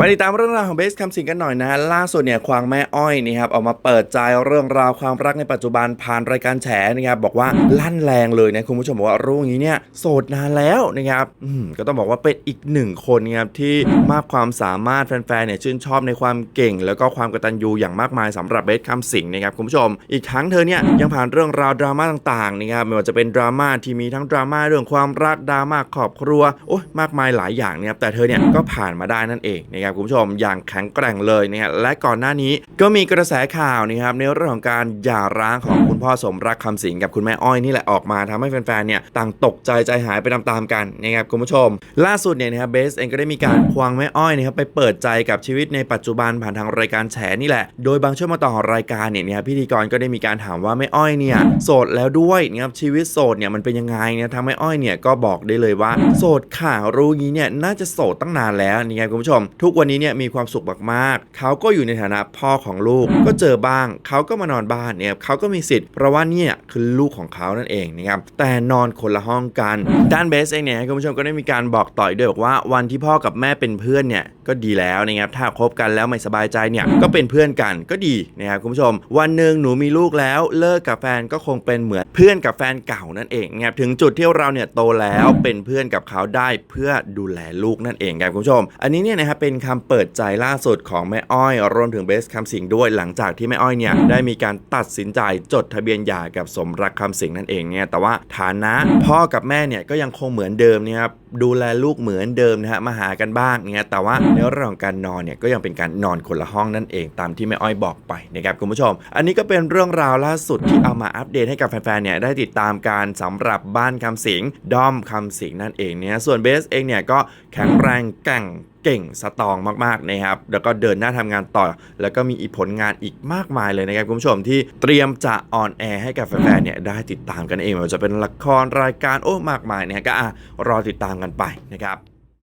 ไปติดตามเรื่องราวของเบสคำสิงกันหน่อยนะฮะล่าสุดเนี่ยควางแม่อ้อยนี่ครับออกมาเปิดใจเรื่องราวความรักในปัจจุบันผ่านรายการแฉนะครับบอกว่าลั่นแรงเลยนะคุณผู้ชมบอกว่ารู้อย่างนี้เนี่ยโสดนานแล้วนะครับก็ต้องบอกว่าเป็นอีกหนึ่งคนนะครับที่มากความสามารถแฟนๆเนี่ยชื่นชอบในความเก่ง แล้วก็ความกตัญญูอย่างมากมายสำหรับเบสคำสิงนะครับคุณผู้ชม อีกทั้งเธอเนี่ยยังผ่านเรื่องราวดราม่าต่างๆนะครับไม่ว่าจะเป็นดราม่าที่มีทั้งดราม่าเรื่องความรักดราม่าครอบครัวโอ้ยมากมายหลายอย่างนะครับแต่เธอเนี่ยก็ผ่านมาได้นั่นเองนะครับคุณผู้ชมอย่างแข็งแกร่งเลยนะฮะและก่อนหน้านี้ก็มีกระแสข่าวนะครับในเรื่องของการหย่าร้างของคุณพ่อสมรักคำสิงกับคุณแม่อ้อยนี่แหละออกมาทำให้แฟนๆเนี่ยต่างตกใจใจหายไปตามๆกันนะครับคุณผู้ชม ล่าสุดเนี่ยนะครับเบสเองก็ได้มีการควงแม่อ้อยนะครับไปเปิดใจกับชีวิตในปัจจุบันผ่านทางรายการแฉนี่แหละ โดยบางช่วงมาต่อของรายการเนี่ยนะครับพิธีกรก็ได้มีการถามว่าแม่อ้อยเนี่ยโสดแล้วด้วยนะครับชีวิตโสดเนี่ยมันเป็นยังไงเนี่ยทางแม่อ้อยเนี่ยก็บอกได้เลยว่าโสดค่ะรู้งี้เนี่ยน่าจะโสดตั้งนานแล้วนี่ไงคุณผู้ชมทุกวันนี้เนี่ยมีความสุขมากๆเขาก็อยู่ในฐานะพ่อของลูก ก็เจอบ้างเขาก็มานอนบ้านเนี่ยเขาก็มีสิทธิ์ เพราะว่าเนี่ยคือลูกของเขานั่นเองนะครับแต่นอนคนละห้องกันด้านเบสเองเนี่ยคุณผู้ชมก็ได้มีการบอกต่อยด้วยบอกว่าวันที่พ่อกับแม่เป็นเพื่อนเนี่ยก็ดีแล้วนะครับถ้าคบกันแล้วไม่สบายใจเนี่ยก็เป็นเพื่อนกันก็ดีนะครับคุณผู้ชม วันหนึ่งหนูมีลูกแล้วเลิกกับแฟนก็คงเป็นเหมือนเพื่อนกับแฟนเก่านั่นเองนะครับถึงจุดที่เราเนี่ยโตแล้วเป็นเพื่อนกับเขาได้เพื่อดูแลลูกนั่นเองครับคุณผู้ชม อันนี้เนี่ยนะครับเป็นคคำเปิดใจล่าสุดของแม่อ้อยรวมถึงเบสคำสิงด้วยหลังจากที่แม่อ้อยเนี่ยได้มีการตัดสินใจจดทะเบียนหย่ากับสมรักคำสิงนั่นเองเนี่ยแต่ว่าฐานะพ่อกับแม่เนี่ยก็ยังคงเหมือนเดิมนะครับดูแลลูกเหมือนเดิมนะฮะมาหากันบ้างเนี่ยแต่ว่าในเรื่องของการนอนเนี่ยก็ยังเป็นการนอนคนละห้องนั่นเองตามที่แม่อ้อยบอกไปนะครับคุณผู้ชม อันนี้ก็เป็นเรื่องราวล่าสุดที่เอามาอัปเดตให้กับแฟนๆเนี่ยได้ติดตามการสำหรับบ้านคำสิงด้อมคำสิงนั่นเองเนี่ยส่วนเบสเองเนี่ยก็แข็งแรงแกร่งเก่งสตรองมากๆนะครับ แล้วก็เดินหน้าทำงานต่อ แล้วก็มีอีกผลงานอีกมากมายเลยนะครับคุณผู้ชมที่เตรียมจะออนแอร์ให้กับแฟนๆเนี่ยได้ติดตามกันเองไม่ว่าจะเป็นละครรายการโอ้มากมายเนี่ยก็อะรอติดตามกันไปนะครับ